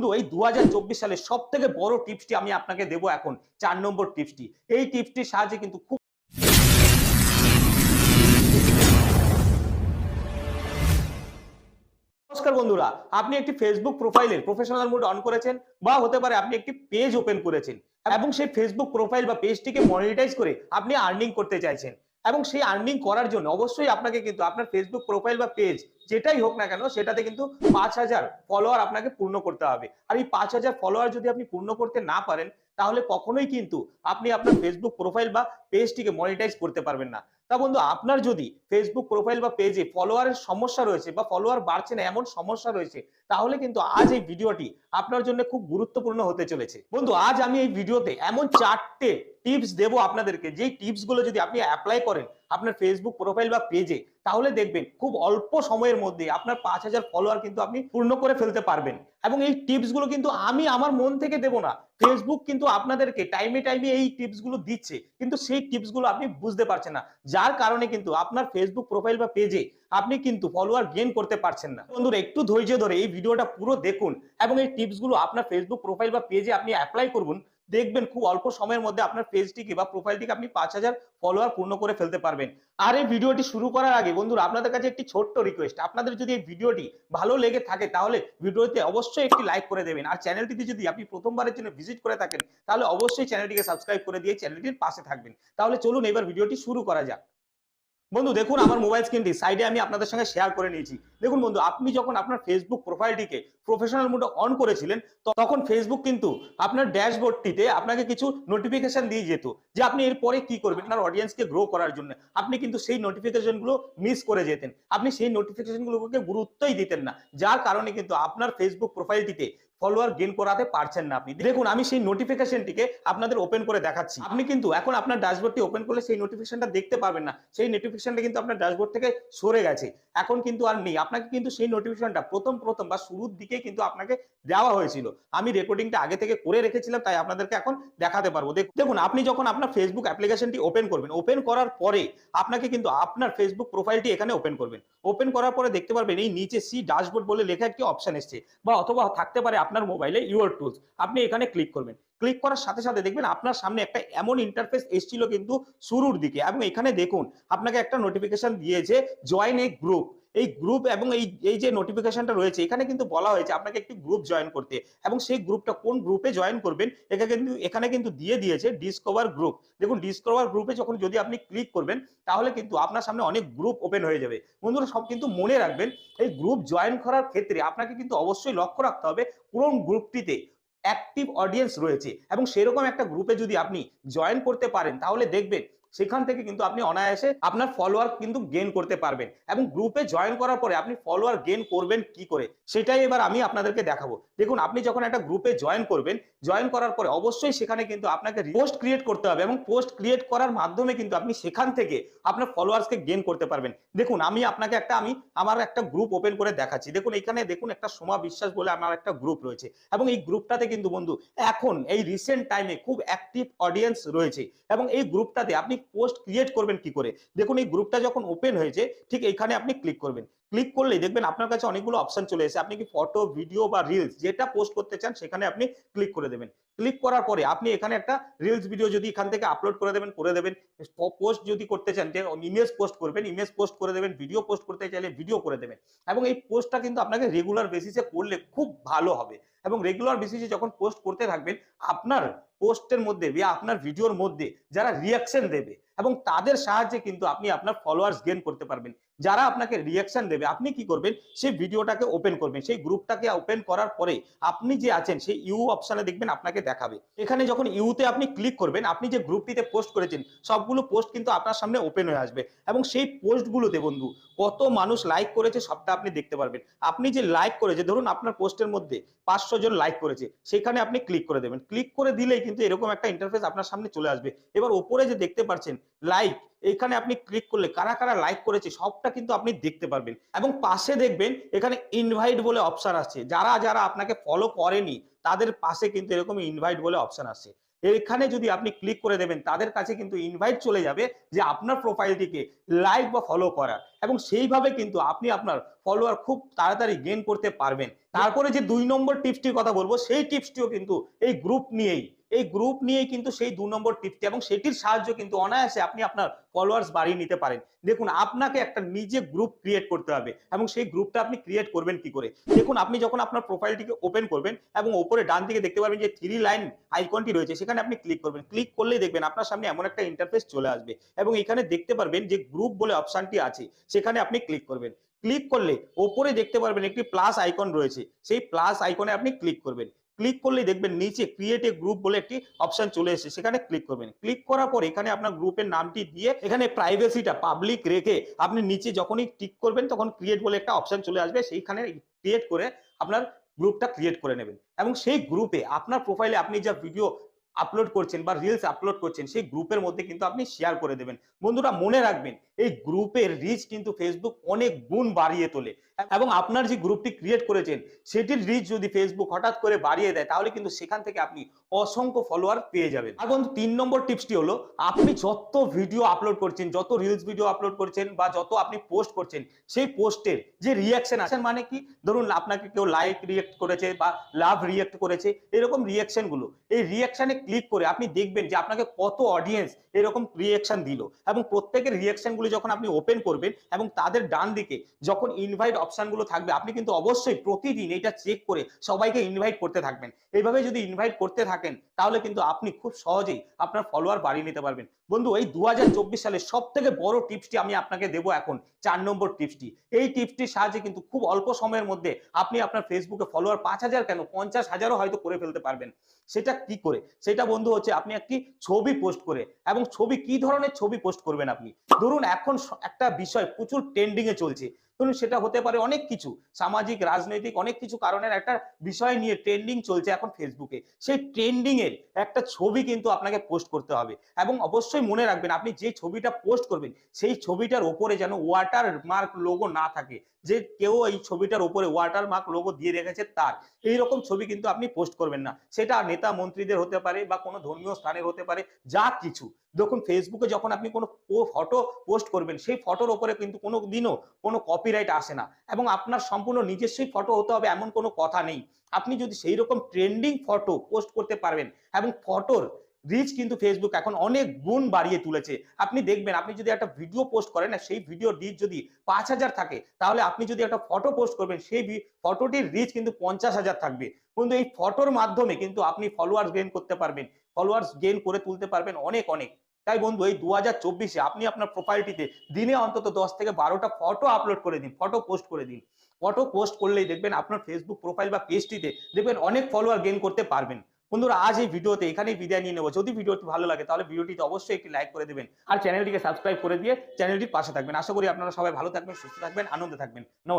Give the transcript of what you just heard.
বন্ধু, এই দু সালে সব থেকে বড় টিপসটি আমি আপনাকে দেবো এখন, চার নম্বর টিপসটি। এই টিপসটির সাহায্যে কিন্তু খুব নমস্কার বন্ধুরা, আপনি একটি ফেসবুক প্রোফাইলের প্রফেশনাল মোড অন করেছেন বা হতে পারে আপনি একটি পেজ ওপেন করেছেন এবং সেই ফেসবুক প্রোফাইল বা পেজটিকে মনিটাইজ করে আপনি আর্নিং করতে চাইছেন। এবং সেই আর্নিং করার জন্য অবশ্যই আপনাকে কিন্তু আপনার ফেসবুক প্রোফাইল বা পেজ যেটাই হোক না কেন সেটাতে কিন্তু পাঁচ হাজার ফলোয়ার আপনাকে পূর্ণ করতে হবে। আর এই পাঁচ হাজার ফলোয়ার যদি আপনি পূর্ণ করতে না পারেন, তাহলে কখনোই কিন্তু আপনি আপনার ফেসবুক প্রোফাইল বা পেজটিকে মনিটাইজ করতে পারবেন না। তা বন্ধু, আপনার যদি ফেসবুক প্রোফাইল বা পেজে ফলোয়ারের সমস্যা রয়েছে বা ফলোয়ার বাড়ছে না, এমন সমস্যা রয়েছে, তাহলে কিন্তু আজ এই ভিডিওটি আপনার জন্য খুব গুরুত্বপূর্ণ হতে চলেছে। বন্ধু, আজ আমি এই ভিডিওতে এমন চারটে টিপস দেবো আপনাদেরকে, যেই টিপসগুলো যদি আপনি অ্যাপ্লাই করেন আপনার ফেসবুক প্রোফাইল বা পেজে তাহলে দেখবেন খুব অল্প সময়ের মধ্যে আপনার পাঁচ হাজার ফলোয়ার কিন্তু আপনি পূর্ণ করে ফেলতে পারবেন। এবং এই টিপসগুলো কিন্তু আমি আমার মন থেকে দেবো না। ফেসবুক কিন্তু আপনাদেরকে টাইমে টাইমে এই টিপসগুলো দিচ্ছে, কিন্তু সেই টিপসগুলো আপনি বুঝতে পারছেন না। যার কারণে কিন্তু আপনার ফেসবুক প্রোফাইল বা পেজে আপনি কিন্তু ফলোয়ার গেইন করতে পারছেন না। বন্ধুরা, একটু ধৈর্য ধরে এই ভিডিওটা পুরো দেখুন এবং এই টিপসগুলো আপনার ফেসবুক প্রোফাইল বা পেজে আপনি অ্যাপ্লাই করুন। দেখবেন খুব অল্প সময়ের মধ্যে আপনার পেজটিকে বা প্রোফাইলটিকে আপনি পাঁচ হাজার ফলোয়ার পূর্ণ করে ফেলতে পারবেন। আর এই ভিডিওটি শুরু করার আগে বন্ধুরা, আপনাদের কাছে একটি ছোট্ট রিকোয়েস্ট আপনাদের যদি এই ভিডিওটি ভালো লেগে থাকে তাহলে ভিডিওতে অবশ্যই একটি লাইক করে দেবেন। আর চ্যানেলটিতে যদি আপনি প্রথমবারের জন্য ভিজিট করে থাকেন, তাহলে অবশ্যই চ্যানেলটিকে সাবস্ক্রাইব করে দিয়ে চ্যানেলটির পাশে থাকবেন। তাহলে চলুন এবার ভিডিওটি শুরু করা যাক। বন্ধু, দেখুন আমার মোবাইল স্ক্রিনটি সাইডে আমি আপনাদের সঙ্গে শেয়ার করে নিয়েছি। দেখুন বন্ধু, আপনি যখন আপনার ফেসবুক প্রোফাইলটিকে প্রফেশনাল মোডে অন করেছিলেন, তখন ফেসবুক কিন্তু আপনার ড্যাশবোর্ডটিতে আপনাকে কিছু নোটিফিকেশন দিয়ে যেত যে আপনি এরপরে কি করবেন, আপনার অডিয়েন্সকে গ্রো করার জন্য। আপনি কিন্তু সেই নোটিফিকেশনগুলো মিস করে যেতেন। আপনি সেই নোটিফিকেশনগুলোকে গুরুত্বই দিতেন না। যার কারণে কিন্তু আপনার ফেসবুক প্রোফাইলটিতে ফলোয়ার গেন করাতে পারছেন না আপনি। দেখুন, আমি সেই নোটিফিকেশনটিকে আপনাদের ওপেন করে দেখাচ্ছি। আপনি কিন্তু এখন আপনার ড্যাশবোর্ডটি ওপেন করলে সেই নোটিফিকেশনটা দেখতে পাবেন না। সেই নোটিফিকেশনটা কিন্তু আপনার ড্যাশবোর্ড থেকে সরে গেছে। এখন কিন্তু আর নেই। আপনাকে কিন্তু সেই নোটিফিকেশনটা প্রথম প্রথম বা শুরুর দিকে কিন্তু আপনাকে দেওয়া হয়েছিল। আমি রেকর্ডিংটা আগে থেকে করে রেখেছিলাম, তাই আপনাদেরকে এখন দেখাতে পারব। দেখ- দেখুন, আপনি যখন আপনার ফেসবুক অ্যাপ্লিকেশনটি ওপেন করবেন ওপেন করার পরে আপনাকে কিন্তু আপনার ফেসবুক প্রোফাইলটি এখানে ওপেন করবেন। ওপেন করার পরে দেখতে পারবেন, এই নিচে সি ড্যাশবোর্ড বলে লেখা একটি অপশন এসছে। বা অথবা থাকতে পারে আপনার মোবাইলে ইউর টুলস আপনি এখানে ক্লিক করবেন। ক্লিক করার সাথে সাথে দেখবেন আপনার সামনে একটা এমন ইন্টারফেস এসেছিল কিন্তু শুরুর দিকে। এবং এখানে দেখুন, আপনাকে একটা নোটিফিকেশন দিয়েছে জয়েন এ গ্রুপ এই গ্রুপ এবং এই এই যে নোটিফিকেশনটা রয়েছে, এখানে কিন্তু বলা হয়েছে আপনাকে একটি গ্রুপ জয়েন করতে। এবং সেই গ্রুপটা কোন গ্রুপে জয়েন করবেন এখানে কিন্তু এখানে কিন্তু দিয়ে দিয়েছে ডিসকভার গ্রুপ দেখুন ডিসকভার গ্রুপে যখন যদি আপনি ক্লিক করবেন, তাহলে কিন্তু আপনার সামনে অনেক গ্রুপ ওপেন হয়ে যাবে। বন্ধুরা, সব কিন্তু মনে রাখবেন, এই গ্রুপ জয়েন করার ক্ষেত্রে আপনাকে কিন্তু অবশ্যই লক্ষ্য রাখতে হবে কোন গ্রুপটিতে অ্যাক্টিভ অডিয়েন্স রয়েছে। এবং সেরকম একটা গ্রুপে যদি আপনি জয়েন করতে পারেন, তাহলে দেখবেন সেখান থেকে কিন্তু আপনি অনায়াসে আপনার ফলোয়ার কিন্তু গেইন করতে পারবেন। এবং গ্রুপে জয়েন করার পরে আপনি ফলোয়ার গেইন করবেন কি করে? সেটাই এবার আমি আপনাদেরকে দেখাবো। দেখুন, আপনি যখন একটা গ্রুপে জয়েন করবেন জয়েন করার পরে অবশ্যই সেখানে কিন্তু আপনাকে পোস্ট ক্রিয়েট করতে হবে এবং পোস্ট ক্রিয়েট করার মাধ্যমে কিন্তু আপনি সেখান থেকে আপনার ফলোয়ার্সকে গেইন করতে পারবেন। দেখুন, আমি আপনাকে একটা, আমি আমার একটা গ্রুপ ওপেন করে দেখাচ্ছি। দেখুন, এখানে দেখুন একটা সোমা বিশ্বাস বলে আমার একটা গ্রুপ রয়েছে। এবং এই গ্রুপটাতে কিন্তু বন্ধু, এখন, এই রিসেন্ট টাইমে খুব অ্যাক্টিভ অডিয়েন্স রয়েছে। এবং এই গ্রুপটাতে আপনি পোস্ট ক্রিয়েট করবেন কি করে? দেখুন, এই গ্রুপটা যখন ওপেন হয়েছে, ঠিক এখানে আপনি ক্লিক করবেন। ক্লিক করলেই দেখবেন আপনার কাছে অনেকগুলো অপশন চলে এসেছে। আপনি কি ফটো ভিডিও বা রিলস যেটা পোস্ট করতে চান, সেখানে আপনি ক্লিক করে দেবেন। ক্লিক করার পরে আপনি এখানে একটা রিলস ভিডিও যদি এখান থেকে আপলোড করে দেবেন করে দেবেন। পোস্ট যদি করতে চান, যে ইমেজ পোস্ট করবেন ইমেজ পোস্ট করে দেবেন ভিডিও পোস্ট করতে চাইলে ভিডিও করে দেবেন। এবং এই পোস্টটা কিন্তু আপনাকে রেগুলার বেসিসে করলে খুব ভালো হবে। এবং রেগুলার বেসিসে যখন পোস্ট করতে থাকবেন, আপনার পোস্টের মধ্যে বা আপনার ভিডিওর মধ্যে যারা রিয়াকশন দেবে, এবং তাদের সাহায্যে কিন্তু আপনি আপনার ফলোয়ার্স গেইন করতে পারবেন। যারা আপনাকে রিয়াকশন দেবে, আপনি কি করবেন? সেই ভিডিওটাকে ওপেন করবেন। সেই গ্রুপটাকে ওপেন করার পরে আপনি যে আছেন, সেই ইউ অপশানে দেখবেন আপনাকে দেখাবে। এখানে যখন ইউতে আপনি ক্লিক করবেন, আপনি যে গ্রুপটিতে পোস্ট করেছেন, সবগুলো পোস্ট কিন্তু আপনার সামনে ওপেন হয়ে আসবে। এবং সেই পোস্টগুলোতে বন্ধু, কত মানুষ লাইক করেছে সবটা আপনি দেখতে পারবেন। আপনি যে লাইক করেছে, ধরুন আপনার পোস্টের মধ্যে পাঁচশো জন লাইক করেছে, সেখানে আপনি ক্লিক করে দেবেন। ক্লিক করে দিলেই কিন্তু এরকম একটা ইন্টারফেস আপনার সামনে চলে আসবে। এবার ওপরে যে দেখতে পাচ্ছেন লাইক এখানে আপনি ক্লিক করলে, কারা কারা লাইক করেছে, সবটা কিন্তু আপনি দেখতে পারবেন। এবং পাশে দেখবেন, এখানে ইনভাইট বলে অপশন আসছে। যারা যারা আপনাকে ফলো করেনি, তাদের পাশে কিন্তু এরকম ইনভাইট বলে অপশন আসছে। এখানে যদি আপনি ক্লিক করে দেবেন, তাদের কাছে কিন্তু ইনভাইট চলে যাবে যে আপনার প্রোফাইলটিকে লাইক বা ফলো করার। এবং সেইভাবে কিন্তু আপনি আপনার ফলোয়ার খুব তাড়াতাড়ি গেইন করতে পারবেন। তারপরে যে দুই নম্বর টিপসটির কথা বলব, সেই টিপসটিও কিন্তু এই গ্রুপ নিয়েই। এই গ্রুপ নিয়েই কিন্তু সেই দু নম্বর টিপসটি এবং সেটির সাহায্য কিন্তু অনায়াসে আপনি আপনার ফলোয়ার্স বাড়িয়ে নিতে পারেন। দেখুন, আপনাকে একটা নিজে গ্রুপ ক্রিয়েট করতে হবে এবং সেই গ্রুপটা আপনি ক্রিয়েট করবেন কি করে? দেখুন, আপনি যখন আপনার প্রোফাইলটিকে ওপেন করবেন এবং ওপরে ডান দিকে দেখতে পারবেন যে থ্রি লাইন আইকনটি রয়েছে, সেখানে আপনি ক্লিক করবেন। ক্লিক করলেই দেখবেন আপনার সামনে এমন একটা ইন্টারফেস চলে আসবে এবং এখানে দেখতে পারবেন যে গ্রুপ বলে অপশনটি আছে, সেখানে আপনি ক্লিক করবেন। ক্লিক করলে ওপরে দেখতে পারবেন একটি প্লাস আইকন রয়েছে, সেই প্লাস আইকনে আপনি ক্লিক করবেন। ক্লিক করলেই দেখবেন নিচে ক্রিয়েট এ গ্রুপ বলে একটি অপশন চলে এসেছে, সেখানে ক্লিক করবেন। ক্লিক করার পর এখানে আপনার গ্রুপের নামটি দিয়ে এখানে প্রাইভেসিটা পাবলিক রেখে আপনি নিচে যখনই টিক করবেন তখন ক্রিয়েট বলে একটা অপশন চলে আসবে, সেইখানে ক্রিয়েট করে আপনার গ্রুপটা ক্রিয়েট করে নেবেন। এবং সেই গ্রুপে আপনার প্রোফাইলে আপনি যা ভিডিও আপলোড করছেন বা রিলস আপলোড করছেন, সেই গ্রুপের মধ্যে কিন্তু আপনি শেয়ার করে দেবেন। বন্ধুরা, মনে রাখবেন, এই গ্রুপের রিচ কিন্তু ফেসবুক অনেক গুণ বাড়িয়ে তোলে। এবং আপনার যে গ্রুপটি ক্রিয়েট করেছেন, সেটির রিচ যদি ফেসবুক হঠাৎ করে বাড়িয়ে দেয়, তাহলে কিন্তু সেখান থেকে আপনি অসংখ্য ফলোয়ার পেয়ে যাবেন। আর বন্ধু, তিন নম্বর টিপসটি হলো, আপনি যত ভিডিও আপলোড করছেন, যত রিলস ভিডিও আপলোড করছেন বা যত আপনি পোস্ট করছেন, সেই পোস্টের যে রিয়াকশন আছে মানে কি? ধরুন, আপনাকে কেউ লাইক রিয়েক্ট করেছে বা লাভ রিয়েক্ট করেছে, এরকম রিয়াকশনগুলো। এই রিয়াকশনে ক্লিক করে আপনি দেখবেন যে আপনাকে কত অডিয়েন্স এরকম রিয়াকশন দিল। এবং প্রত্যেকের রিয়াকশনগুলো যখন আপনি ওপেন করবেন এবং তাদের ডান দিকে যখন ইনভাইট অপশনগুলো থাকবে, আপনি কিন্তু অবশ্যই প্রতিদিন এটা চেক করে সবাইকে ইনভাইট করতে থাকবেন। এইভাবে যদি ইনভাইট করতে থাকেন, তাহলে কিন্তু আপনি খুব সহজেই আপনার ফলোয়ার বাড়িয়ে নিতে পারবেন। বন্ধু, এই দু সালের সব থেকে বড় টিপসটি আমি আপনাকে দেবো এখন, চার নম্বর টিপসটি এই টিপসটির সাহায্যে কিন্তু খুব অল্প সময়ের মধ্যে আপনি আপনার ফেসবুকে ফলোয়ার পাঁচ হাজার কেন পঞ্চাশ হাজারও হয়তো করে ফেলতে পারবেন। সেটা কি করে? সেটা বন্ধু হচ্ছে আপনি একটি ছবি পোস্ট করে এবং ছবি কি ধরনের ছবি পোস্ট করবেন আপনি? ধরুন এখন একটা বিষয় প্রচুর ট্রেন্ডিং এ চলছে। ধরুন সেটা হতে পারে অনেক কিছু, সামাজিক, রাজনৈতিক অনেক কিছু কারণের একটা বিষয় নিয়ে ট্রেন্ডিং চলছে এখন ফেসবুকে সেই ট্রেন্ডিং এর একটা ছবি কিন্তু আপনাকে পোস্ট করতে হবে। এবং অবশ্যই মনে রাখবেন, আপনি যে ছবিটা পোস্ট করবেন, সেই ছবিটার ওপরে যেন ওয়াটার মার্ক লোগো না থাকে। যে কেউ এই ছবিটার ওপরে ওয়াটার মার্ক লোগো দিয়ে রেখেছে তার। এই রকম ছবি কিন্তু আপনি পোস্ট করবেন না। সেটা নেতা মন্ত্রীদের হতে পারে বা কোনো ধর্মীয় স্থানের হতে পারে, যা কিছু। দেখুন ফেসবুকে যখন আপনি কোনো ফটো পোস্ট করবেন, সেই ফটোর ওপরে কিন্তু কোনো দিনও কোনো কপিরাইট আসে না এবং আপনার সম্পূর্ণ নিজস্বই ফটো হতে হবে, এমন কোনো কথা নেই। আপনি যদি সেই রকম ট্রেন্ডিং ফটো পোস্ট করতে পারবেন এবং ফটোর রিচ কিন্তু ফেসবুক এখন অনেক গুণ বাড়িয়ে তুলেছে। আপনি দেখবেন, আপনি যদি একটা ভিডিও পোস্ট করেন সেই ভিডিও রিচ যদি পাঁচ হাজার থাকে, তাহলে আপনি যদি একটা ফটো পোস্ট করবেন, সেই ফটোটির রিচ কিন্তু পঞ্চাশ হাজার থাকবে। কিন্তু এই ফটোর মাধ্যমে কিন্তু আপনি ফলোয়ার্স গেইন করতে পারবেন। ফলোয়ার্স গেইন করে তুলতে পারবেন অনেক অনেক। তাই বন্ধু, এই দু আপনি আপনার প্রোফাইলটিতে দিনে অন্তত দশ থেকে বারোটা ফটো আপলোড করে দিন ফটো পোস্ট করে দিন। ফটো পোস্ট করলেই দেখবেন আপনার ফেসবুক প্রোফাইল বা পেজটিতে দেখবেন অনেক ফলোয়ার গেইন করতে পারবেন। বন্ধুরা, আজ এই ভিডিওতে এখানেই বিদায় নিয়ে নেব। যদি ভিডিওটি ভালো লাগে, তাহলে ভিডিওটিতে অবশ্যই একটি লাইক করে দেবেন। আর চ্যানেলটিকে সাবস্ক্রাইব করে দিয়ে চ্যানেলটির পাশে থাকবেন। আশা করি আপনারা সবাই ভালো থাকবেন, সুস্থ থাকবেন, আনন্দে থাকবেন। নমস্কার।